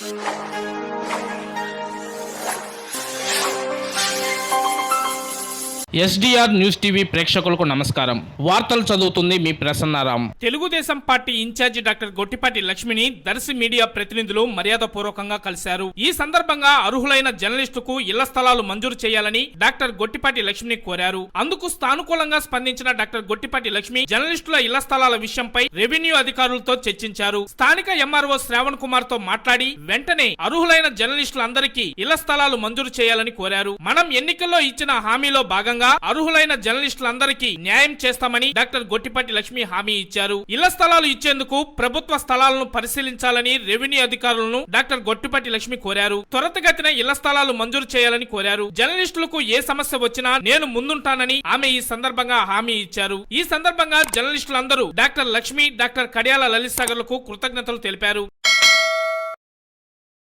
Thank you. SDR news TV ప్రేక్షకులకు నమస్కారం. వార్తలు చదువుతుంది మీ Prasannaram. Telugu Desam party incharge doctor Gottipati లక్ష్మిని దర్శి మీడియా ప్రతినిధులు మర్యాదపూర్వకంగా కలిశారు. ఈ సందర్భంగా అర్హులైన జర్నలిస్టుకు ఇళ్ళ స్థలాలు మంజూరు చేయాలని డాక్టర్ గొట్టిపాటి లక్ష్మిని కోరారు. అందుకు సానుకూలంగా స్పందించిన డాక్టర్ గొట్టిపాటి లక్ష్మి జర్నలిస్టుల ఇళ్ళ స్థలాల విషయంపై రెవెన్యూ అధికారులతో చర్చించారు. స్థానిక ఎంఆర్ఓ శ్రావణ్ కుమార్తో మాట్లాడి వెంటనే అర్హులైన జర్నలిస్టులందరికీ ఇళ్ళ స్థలాలు మంజూరు చేయాలని కోరారు. మనం ఎన్నికల్లో ఇచ్చిన హామీలో భాగంగా అర్హులైన జర్నలిస్టులందరికీ న్యాయం చేస్తామని డాక్టర్ గొట్టిపాటి లక్ష్మి హామీ ఇచ్చారు. ఇళ్ళ స్థలాలు ఇచ్చేందుకు ప్రభుత్వ స్థలాలను పరిశీలించాలని రెవెన్యూ అధికారులను డాక్టర్ గొట్టిపాటి లక్ష్మి కోరారు. త్వరతగతిన ఇళ్ళ స్థలాలు మంజూరు చేయాలని కోరారు. జర్నలిస్టులకు ఏ సమస్య వచ్చినా నేను ముందుంటానని ఆమె ఈ సందర్భంగా హామీ ఇచ్చారు. ఈ సందర్భంగా జర్నలిస్టులందరూ డాక్టర్ లక్ష్మి డాక్టర్ కడియాల లలిత్ సాగర్ కృతజ్ఞతలు తెలిపారు.